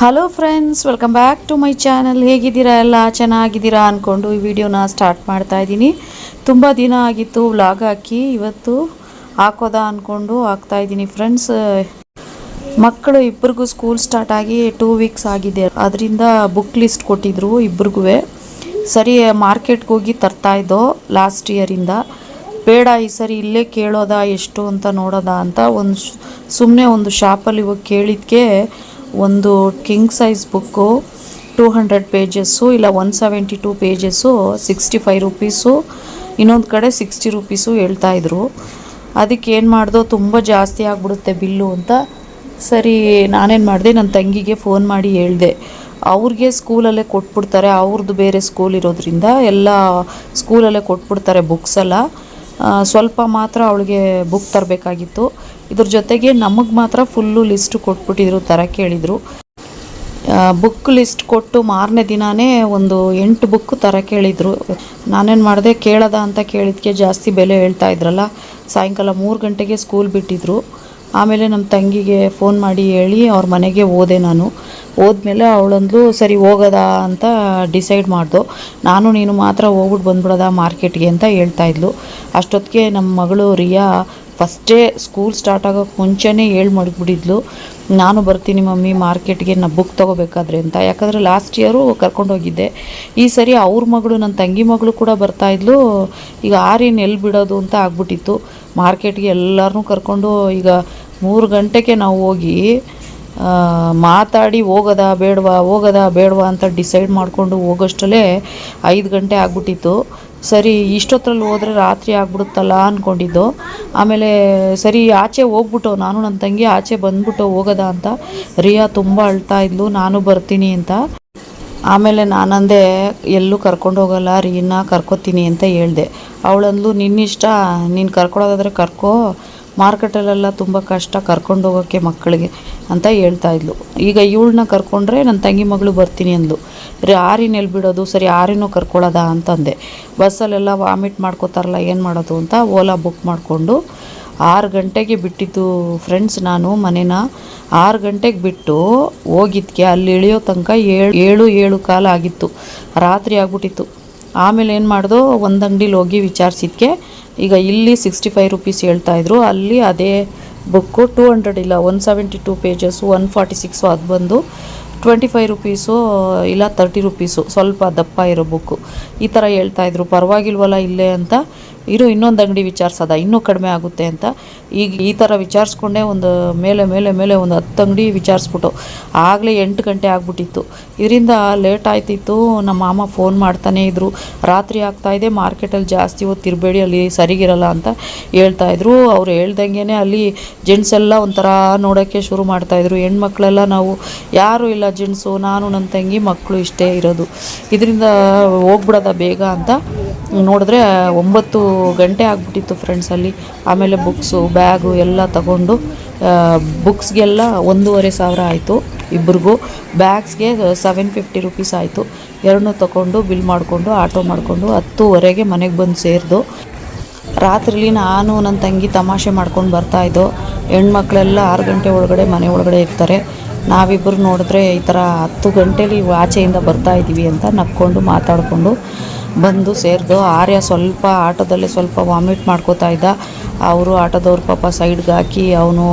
Hello friends welcome back to my channel ಹೇಗಿದ್ದೀರಾ? ಎಲ್ಲ ಚೆನ್ನಾಗಿದ್ದೀರಾ ಅಂದ್ಕೊಂಡು ಈ ವಿಡಿಯೋನ ಸ್ಟಾರ್ಟ್ ಮಾಡ್ತಾ ಇದ್ದೀನಿ. ತುಂಬ ದಿನ ಆಗಿತ್ತು ವ್ಲಾಗ್ ಹಾಕಿ. ಇವತ್ತು ಹಾಕೋದಾ ಅಂದ್ಕೊಂಡು ಹಾಕ್ತಾ ಇದ್ದೀನಿ ಫ್ರೆಂಡ್ಸ್ ಮಕ್ಕಳು ಇಬ್ಬರಿಗೂ ಸ್ಕೂಲ್ ಸ್ಟಾರ್ಟ್ ಆಗಿ ಟೂ ವೀಕ್ಸ್ ಆಗಿದೆ. ಅದರಿಂದ ಬುಕ್ ಲಿಸ್ಟ್ ಕೊಟ್ಟಿದ್ರು ಇಬ್ರಿಗೂ ಸರಿ ಮಾರ್ಕೆಟ್ಗೆ ಹೋಗಿ ತರ್ತಾ ಇದ್ದೋ ಲಾಸ್ಟ್ ಇಯರಿಂದ ಬೇಡ, ಈ ಸರಿ ಇಲ್ಲೇ ಕೇಳೋದಾ, ಎಷ್ಟು ಅಂತ ನೋಡೋದಾ ಅಂತ ಒಂದು ಸುಮ್ಮನೆ ಒಂದು ಶಾಪಲ್ಲಿ ಹೋಗಿ ಕೇಳಿದ್ಕೆ ಒಂದು king size book two hundred pages ಇಲ್ಲ one seventy two pages sixty five rupees ಇನ್ನೊಂದು ಕಡೆ ಸಿಕ್ಸ್ಟಿ ರುಪೀಸು ಹೇಳ್ತಾಯಿದ್ರು ಅದಕ್ಕೆ ಏನು ಮಾಡ್ದೋ, ತುಂಬ ಜಾಸ್ತಿ ಆಗಿಬಿಡುತ್ತೆ ಬಿಲ್ಲು ಅಂತ. ಸರಿ, ನಾನೇನು ಮಾಡಿದೆ ನನ್ನ ತಂಗಿಗೆ ಫೋನ್ ಮಾಡಿ ಹೇಳಿದೆ. ಅವ್ರಿಗೆ ಸ್ಕೂಲಲ್ಲೇ ಕೊಟ್ಬಿಡ್ತಾರೆ ಅವ್ರದ್ದು ಬೇರೆ ಸ್ಕೂಲ್ ಇರೋದ್ರಿಂದ ಎಲ್ಲ ಸ್ಕೂಲಲ್ಲೇ ಕೊಟ್ಬಿಡ್ತಾರೆ ಬುಕ್ಸ್ ಎಲ್ಲ. ಸ್ವಲ್ಪ ಮಾತ್ರ ಅವಳಿಗೆ ಬುಕ್ ತರಬೇಕಾಗಿತ್ತು. ಇದ್ರ ಜೊತೆಗೆ ನಮಗೆ ಮಾತ್ರ ಫುಲ್ಲು ಲಿಸ್ಟು ಕೊಟ್ಬಿಟ್ಟಿದ್ರು ಥರ ಕೇಳಿದರು. ಬುಕ್ ಲಿಸ್ಟ್ ಕೊಟ್ಟು ಮಾರನೇ ದಿನಾನೇ ಒಂದು ಎಂಟು ಬುಕ್ ಥರ ಕೇಳಿದರು. ನಾನೇನು ಮಾಡಿದೆ, ಕೇಳದ ಅಂತ ಕೇಳಿದ್ಕೆ ಜಾಸ್ತಿ ಬೆಲೆ ಹೇಳ್ತಾ ಇದ್ರಲ್ಲ, ಸಾಯಂಕಾಲ ಮೂರು ಗಂಟೆಗೆ ಸ್ಕೂಲ್ ಬಿಟ್ಟಿದ್ರು. ಆಮೇಲೆ ನಮ್ಮ ತಂಗಿಗೆ ಫೋನ್ ಮಾಡಿ ಹೇಳಿ ಅವ್ರ ಮನೆಗೆ ಹೋದೆ ನಾನು. ಹೋದ್ಮೇಲೆ ಅವಳಂದ್ಲು, ಸರಿ ಹೋಗೋದಾ ಅಂತ ಡಿಸೈಡ್ ಮಾಡ್ದು. ನಾನು ನೀನು ಮಾತ್ರ ಹೋಗ್ಬಿಟ್ಟು ಬಂದ್ಬಿಡೋದ ಮಾರ್ಕೆಟ್ಗೆ ಅಂತ ಹೇಳ್ತಾ ಇದ್ಲು. ಅಷ್ಟೊತ್ತಿಗೆ ನಮ್ಮ ಮಗಳು ರಿಯಾ ಫಸ್ಟೇ ಸ್ಕೂಲ್ ಸ್ಟಾರ್ಟ್ ಆಗೋಕ್ಕೆ ಮುಂಚೆನೇ ಹೇಳಿ ಮಡಗ್ಬಿಟ್ಟಿದ್ಲು ನಾನು ಬರ್ತೀನಿ ಮಮ್ಮಿ, ಮಾರ್ಕೆಟ್ಗೆ ನಾ ಬುಕ್ ತೊಗೋಬೇಕಾದ್ರೆ ಅಂತ. ಯಾಕಂದರೆ ಲಾಸ್ಟ್ ಇಯರು ಕರ್ಕೊಂಡೋಗಿದ್ದೆ ಈ ಸರಿ ಅವ್ರ ಮಗಳು ನನ್ನ ತಂಗಿ ಮಗಳು ಕೂಡ ಬರ್ತಾ ಇದ್ಲು. ಈಗ ಆರಿನ ಎಲ್ಲಿ ಬಿಡೋದು ಅಂತ ಆಗ್ಬಿಟ್ಟಿತ್ತು. ಮಾರ್ಕೆಟ್ಗೆ ಎಲ್ಲರನ್ನೂ ಕರ್ಕೊಂಡು ಈಗ ಮೂರು ಗಂಟೆಗೆ ನಾವು ಹೋಗಿ ಮಾತಾಡಿ ಹೋಗೋದಾ ಬೇಡವಾ ಹೋಗೋದಾ ಬೇಡವಾ ಅಂತ ಡಿಸೈಡ್ ಮಾಡಿಕೊಂಡು ಹೋಗೋಷ್ಟರಲ್ಲೇ ಐದು ಗಂಟೆ ಆಗ್ಬಿಟ್ಟಿತ್ತು. ಸರಿ, ಇಷ್ಟೊತ್ತರಲ್ಲಿ ಹೋದರೆ ರಾತ್ರಿ ಆಗ್ಬಿಡುತ್ತಲ್ಲ ಅಂದ್ಕೊಂಡಿದ್ದು ಆಮೇಲೆ, ಸರಿ, ಆಚೆ ಹೋಗ್ಬಿಟ್ಟು ನಾನು ನನ್ನ ತಂಗಿ ಆಚೆ ಬಂದ್ಬಿಟ್ಟು ಹೋಗೋದಾ ಅಂತ. ರಿಯಾ ತುಂಬ ಅಳ್ತಾ ಇದ್ಲು, ನಾನು ಬರ್ತೀನಿ ಅಂತ. ಆಮೇಲೆ ನಾನಂದೆ, ಎಲ್ಲೂ ಕರ್ಕೊಂಡು ಹೋಗಲ್ಲ ರೀನಾ ಕರ್ಕೋತೀನಿ ಅಂತ ಹೇಳ್ದೆ. ಅವಳಂದ್ಲು, ನಿನ್ನಿಷ್ಟ, ನೀನು ಕರ್ಕೊಳೋದಾದ್ರೆ ಕರ್ಕೋ. ಮಾರ್ಕೆಟಲ್ಲೆಲ್ಲ ತುಂಬ ಕಷ್ಟ ಕರ್ಕೊಂಡು ಹೋಗೋಕ್ಕೆ ಮಕ್ಕಳಿಗೆ ಅಂತ ಹೇಳ್ತಾ ಇದ್ಲು. ಈಗ ಇವಳನ್ನ ಕರ್ಕೊಂಡ್ರೆ ನನ್ನ ತಂಗಿ ಮಗಳು ಬರ್ತೀನಿ ಅಂದ್ಲು. ಆರಿನ ಎಲ್ಲಿ ಬಿಡೋದು? ಸರಿ, ಆರಿನೂ ಕರ್ಕೊಳ್ಳೋದ ಅಂತಂದೆ. ಬಸ್ಸಲ್ಲೆಲ್ಲ ವಾಮಿಟ್ ಮಾಡ್ಕೋತಾರಲ್ಲ, ಏನು ಮಾಡೋದು ಅಂತ ಓಲಾ ಬುಕ್ ಮಾಡಿಕೊಂಡು ಆರು ಗಂಟೆಗೆ ಬಿಟ್ಟಿದ್ದು ಫ್ರೆಂಡ್ಸ್ ನಾನು, ಮನೇನ. ಆರು ಗಂಟೆಗೆ ಬಿಟ್ಟು ಹೋಗಿದ್ಕೆ, ಅಲ್ಲಿ ಇಳಿಯೋ ತನಕ ಏಳು ಏಳು ಏಳು ಕಾಲ ಆಗಿತ್ತು. ರಾತ್ರಿ ಆಗ್ಬಿಟ್ಟಿತ್ತು. ಆಮೇಲೆ ಏನು ಮಾಡ್ದೋ, ಒಂದು ಅಂಗಡಿಲಿ ಹೋಗಿ ವಿಚಾರಿಸಿದ್ಕೆ, ಈಗ ಇಲ್ಲಿ ಸಿಕ್ಸ್ಟಿ ಫೈವ್ ರುಪೀಸ್ ಹೇಳ್ತಾಯಿದ್ರು ಅಲ್ಲಿ ಅದೇ ಬುಕ್ಕು ಟೂ ಹಂಡ್ರೆಡ್ ಇಲ್ಲ one seventy two pages one forty six ಅದು ಬಂದು ಟ್ವೆಂಟಿ ಫೈವ್ ರುಪೀಸು ಇಲ್ಲ ತರ್ಟಿ ರುಪೀಸು ಸ್ವಲ್ಪ ದಪ್ಪ ಇರೋ ಬುಕ್ಕು. ಈ ಥರ ಹೇಳ್ತಾಯಿದ್ರು ಪರವಾಗಿಲ್ವಲ್ಲ ಇಲ್ಲೇ ಅಂತ. ಇರು, ಇನ್ನೊಂದು ಅಂಗಡಿ ವಿಚಾರಿಸೋದ, ಇನ್ನೂ ಕಡಿಮೆ ಆಗುತ್ತೆ ಅಂತ. ಈಗ ಈ ಥರ ವಿಚಾರಿಸ್ಕೊಂಡೆ ಒಂದು ಮೇಲೆ ಮೇಲೆ ಮೇಲೆ ಒಂದು ಹತ್ತು ಅಂಗಡಿ ವಿಚಾರಿಸ್ಬಿಟ್ಟು, ಆಗಲೇ ಎಂಟು ಗಂಟೆ ಆಗ್ಬಿಟ್ಟಿತ್ತು. ಇದರಿಂದ ಲೇಟ್ ಆಯ್ತಿತ್ತು. ನಮ್ಮ ಮಾಮ ಫೋನ್ ಮಾಡ್ತಾನೇ ಇದ್ರು. ರಾತ್ರಿ ಆಗ್ತಾಯಿದೆ ಮಾರ್ಕೆಟಲ್ಲಿ ಜಾಸ್ತಿ ಹೊತ್ತು ಇರಬೇಡಿ, ಅಲ್ಲಿ ಸರಿಗಿರಲ್ಲ ಅಂತ ಹೇಳ್ತಾಯಿದ್ರು ಅವ್ರು ಹೇಳ್ದಂಗೆ ಅಲ್ಲಿ ಜೆಂಟ್ಸ್ ಎಲ್ಲ ಒಂಥರ ನೋಡೋಕ್ಕೆ ಶುರು ಮಾಡ್ತಾಯಿದ್ರು ಹೆಣ್ಮಕ್ಳೆಲ್ಲ ನಾವು, ಯಾರೂ ಇಲ್ಲ ಜೆಂಟ್ಸು ನಾನು ನನ್ನ ತಂಗಿ, ಮಕ್ಕಳು ಇಷ್ಟೇ ಇರೋದು. ಇದರಿಂದ ಹೋಗ್ಬಿಡೋದ ಬೇಗ ಅಂತ ನೋಡಿದ್ರೆ ಒಂಬತ್ತು ಗಂಟೆ ಆಗ್ಬಿಟ್ಟಿತ್ತು ಫ್ರೆಂಡ್ಸ್ ಅಲ್ಲಿ. ಆಮೇಲೆ ಬುಕ್ಸು ಬ್ಯಾಗು ಎಲ್ಲ ತಗೊಂಡು ಬುಕ್ಸ್ಗೆಲ್ಲ ಒಂದೂವರೆ ಸಾವಿರ ಆಯಿತು ಇಬ್ರಿಗೂ. ಬ್ಯಾಗ್ಸ್ಗೆ ಸೆವೆನ್ ಫಿಫ್ಟಿ ರುಪೀಸ್ ಆಯಿತು. ಎರಡನ್ನೂ ತಗೊಂಡು ಬಿಲ್ ಮಾಡಿಕೊಂಡು ಆಟೋ ಮಾಡಿಕೊಂಡು ಹತ್ತುವರೆಗೆ ಮನೆಗೆ ಬಂದು ಸೇರಿದು. ರಾತ್ರಿಲಿ ನಾನು ನನ್ನ ತಂಗಿ ತಮಾಷೆ ಮಾಡ್ಕೊಂಡು ಬರ್ತಾ ಇದ್ದೋ, ಹೆಣ್ಮಕ್ಳೆಲ್ಲ ಆರು ಗಂಟೆ ಒಳಗಡೆ ಮನೆ ಒಳಗಡೆ ಇರ್ತಾರೆ. ನಾವಿಬ್ಬರು ನೋಡಿದ್ರೆ ಈ ಥರ ಹತ್ತು ಗಂಟೇಲಿ ಆಚೆಯಿಂದ ಬರ್ತಾ ಇದ್ದೀವಿ ಅಂತ ನಕ್ಕೊಂಡು ಮಾತಾಡಿಕೊಂಡು ಬಂದು ಸೇರಿದು ಆರ್ಯ ಸ್ವಲ್ಪ ಆಟೋದಲ್ಲೇ ಸ್ವಲ್ಪ ವಾಮಿಟ್ ಮಾಡ್ಕೋತಾ ಇದ್ದ. ಅವರು ಆಟೋದವ್ರ ಪಾಪ ಸೈಡ್ಗೆ ಹಾಕಿ ಅವನು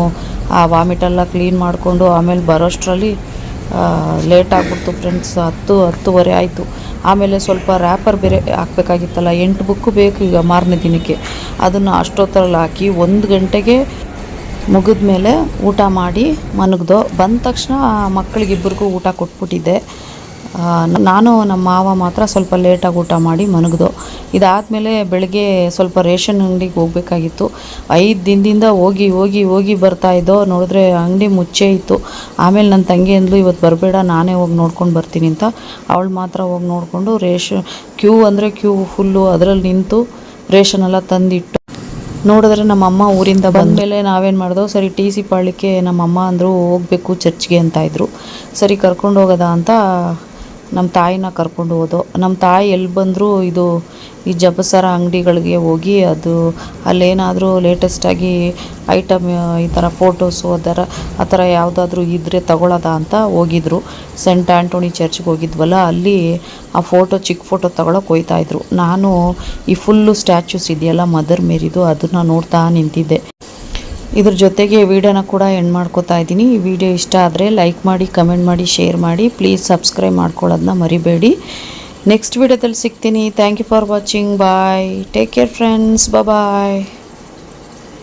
ಆ ವಾಮಿಟೆಲ್ಲ ಕ್ಲೀನ್ ಮಾಡಿಕೊಂಡು ಆಮೇಲೆ ಬರೋಷ್ಟರಲ್ಲಿ ಲೇಟ್ ಆಗ್ಬಿಡ್ತು ಫ್ರೆಂಡ್ಸ್ ಹತ್ತು, ಹತ್ತುವರೆ ಆಯಿತು. ಆಮೇಲೆ ಸ್ವಲ್ಪ ರ್ಯಾಪರ್ ಬೇರೆ ಹಾಕ್ಬೇಕಾಗಿತ್ತಲ್ಲ, ಎಂಟು ಬುಕ್ಕು ಬೇಕು ಈಗ ಮಾರನೇ ದಿನಕ್ಕೆ. ಅದನ್ನು ಅಷ್ಟೊತ್ತರಲ್ಲಿ ಹಾಕಿ ಒಂದು ಗಂಟೆಗೆ ಮುಗಿದ ಮೇಲೆ ಊಟ ಮಾಡಿ ಮನಗ್ದು ಬಂದ ತಕ್ಷಣ ಮಕ್ಕಳಿಗಿಬ್ಬರಿಗೂ ಊಟ ಕೊಟ್ಬಿಟ್ಟಿದ್ದೆ. ನಾನು ನಮ್ಮ ಮಾವ ಮಾತ್ರ ಸ್ವಲ್ಪ ಲೇಟಾಗಿ ಊಟ ಮಾಡಿ ಮಲಗಿದೋ ಇದಾದಮೇಲೆ ಬೆಳಗ್ಗೆ ಸ್ವಲ್ಪ ರೇಷನ್ ಅಂಗಡಿಗೆ ಹೋಗಬೇಕಾಗಿತ್ತು. ಐದು ದಿನದಿಂದ ಹೋಗಿ ಹೋಗಿ ಹೋಗಿ ಬರ್ತಾ ಇದ್ದೋ ನೋಡಿದ್ರೆ ಅಂಗಡಿ ಮುಚ್ಚೇ ಇತ್ತು. ಆಮೇಲೆ ನನ್ನ ತಂಗಿ ಅಂದ್ಲು ಇವತ್ತು ಬರಬೇಡ, ನಾನೇ ಹೋಗಿ ನೋಡ್ಕೊಂಡು ಬರ್ತೀನಿ ಅಂತ. ಅವಳು ಮಾತ್ರ ಹೋಗಿ ನೋಡಿಕೊಂಡು ರೇಷನ್, ಕ್ಯೂ ಅಂದರೆ ಕ್ಯೂ ಫುಲ್ಲು ಅದರಲ್ಲಿ ನಿಂತು ರೇಷನ್ ಎಲ್ಲ ತಂದಿಟ್ಟು ನೋಡಿದ್ರೆ ನಮ್ಮಮ್ಮ ಊರಿಂದ ಬಂದಮೇಲೆ ನಾವೇನು ಮಾಡಿದೋ, ಸರಿ, ಟಿ ಸಿ ನಮ್ಮ ಅಮ್ಮ ಅಂದರು ಹೋಗಬೇಕು ಚರ್ಚ್ಗೆ ಅಂತ ಇದ್ದರು ಸರಿ, ಕರ್ಕೊಂಡು ಹೋಗೋದಾ ಅಂತ ನಮ್ಮ ತಾಯಿನ ಕರ್ಕೊಂಡು ಹೋದೋ ನಮ್ಮ ತಾಯಿ ಎಲ್ಲಿ ಬಂದರೂ ಇದು ಈ ಜಪಸರ ಅಂಗಡಿಗಳಿಗೆ ಹೋಗಿ ಅದು ಅಲ್ಲೇನಾದರೂ ಲೇಟೆಸ್ಟಾಗಿ ಐಟಮ್ ಈ ಥರ ಫೋಟೋಸು ಥರ, ಆ ಥರ ಯಾವುದಾದ್ರೂ ಇದ್ದರೆ ತಗೊಳ್ಳೋದ ಅಂತ ಹೋಗಿದ್ರು. ಸೆಂಟ್ ಆ್ಯಂಟೋನಿ ಚರ್ಚ್ಗೆ ಹೋಗಿದ್ವಲ್ಲ, ಅಲ್ಲಿ ಆ ಫೋಟೋ ಚಿಕ್ಕ ಫೋಟೋ ತಗೊಳಕ್ಕೆ ಹೋಯ್ತಾಯಿದ್ರು ನಾನು ಈ ಫುಲ್ಲು ಸ್ಟ್ಯಾಚ್ಯೂಸ್ ಇದೆಯಲ್ಲ ಮದರ್ ಮೇರಿದು, ಅದನ್ನು ನೋಡ್ತಾ ನಿಂತಿದ್ದೆ. ಇದ್ರ ಜೊತೆಗೆ ವಿಡಿಯೋನ ಕೂಡ ಎಂಡ್ ಮಾಡ್ಕೋತಾ ಇದ್ದೀನಿ. ಈ ವಿಡಿಯೋ ಇಷ್ಟ ಆದರೆ ಲೈಕ್ ಮಾಡಿ ಕಮೆಂಟ್ ಮಾಡಿ ಶೇರ್ ಮಾಡಿ ಪ್ಲೀಸ್ ಸಬ್ಸ್ಕ್ರೈಬ್ ಮಾಡ್ಕೊಳ್ಳೋದನ್ನ ಮರಿಬೇಡಿ. ನೆಕ್ಸ್ಟ್ ವಿಡಿಯೋದಲ್ಲಿ ಸಿಗ್ತೀನಿ. Thank you for watching bye take care friends bye